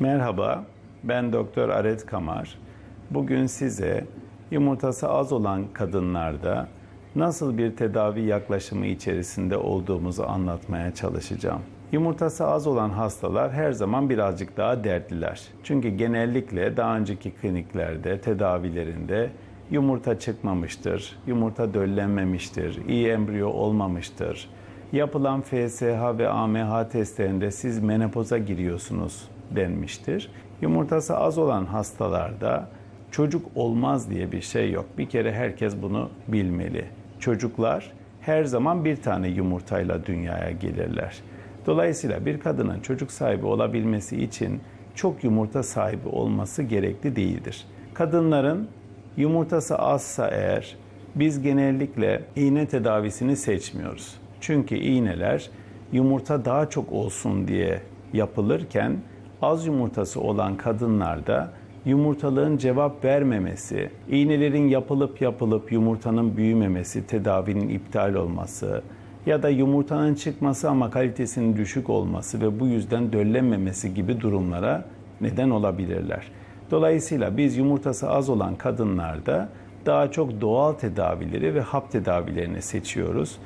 Merhaba, ben Doktor Aret Kamar. Bugün size yumurtası az olan kadınlarda nasıl bir tedavi yaklaşımı içerisinde olduğumuzu anlatmaya çalışacağım. Yumurtası az olan hastalar her zaman birazcık daha dertliler. Çünkü genellikle daha önceki kliniklerde, tedavilerinde yumurta çıkmamıştır, yumurta döllenmemiştir, iyi embriyo olmamıştır. Yapılan FSH ve AMH testlerinde siz menopoza giriyorsunuz denmiştir. Yumurtası az olan hastalarda çocuk olmaz diye bir şey yok. Bir kere herkes bunu bilmeli. Çocuklar her zaman bir tane yumurtayla dünyaya gelirler. Dolayısıyla bir kadının çocuk sahibi olabilmesi için çok yumurta sahibi olması gerekli değildir. Kadınların yumurtası azsa eğer biz genellikle iğne tedavisini seçmiyoruz. Çünkü iğneler yumurta daha çok olsun diye yapılırken az yumurtası olan kadınlarda yumurtalığın cevap vermemesi, iğnelerin yapılıp yapılıp yumurtanın büyümemesi, tedavinin iptal olması ya da yumurtanın çıkması ama kalitesinin düşük olması ve bu yüzden döllenmemesi gibi durumlara neden olabilirler. Dolayısıyla biz yumurtası az olan kadınlarda daha çok doğal tedavileri ve hap tedavilerini seçiyoruz.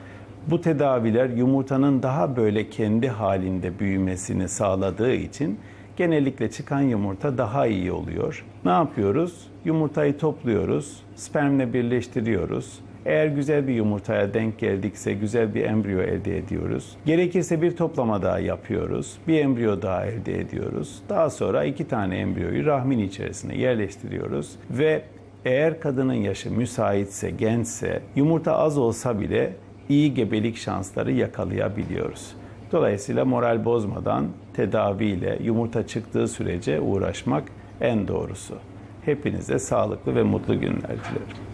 Bu tedaviler yumurtanın daha böyle kendi halinde büyümesini sağladığı için genellikle çıkan yumurta daha iyi oluyor. Ne yapıyoruz? Yumurtayı topluyoruz, spermle birleştiriyoruz. Eğer güzel bir yumurtaya denk geldikse güzel bir embriyo elde ediyoruz. Gerekirse bir toplama daha yapıyoruz. Bir embriyo daha elde ediyoruz. Daha sonra iki tane embriyoyu rahmin içerisine yerleştiriyoruz ve eğer kadının yaşı müsaitse, gençse, yumurta az olsa bile iyi gebelik şansları yakalayabiliyoruz. Dolayısıyla moral bozmadan tedaviyle yumurta çıktığı sürece uğraşmak en doğrusu. Hepinize sağlıklı ve mutlu günler dilerim.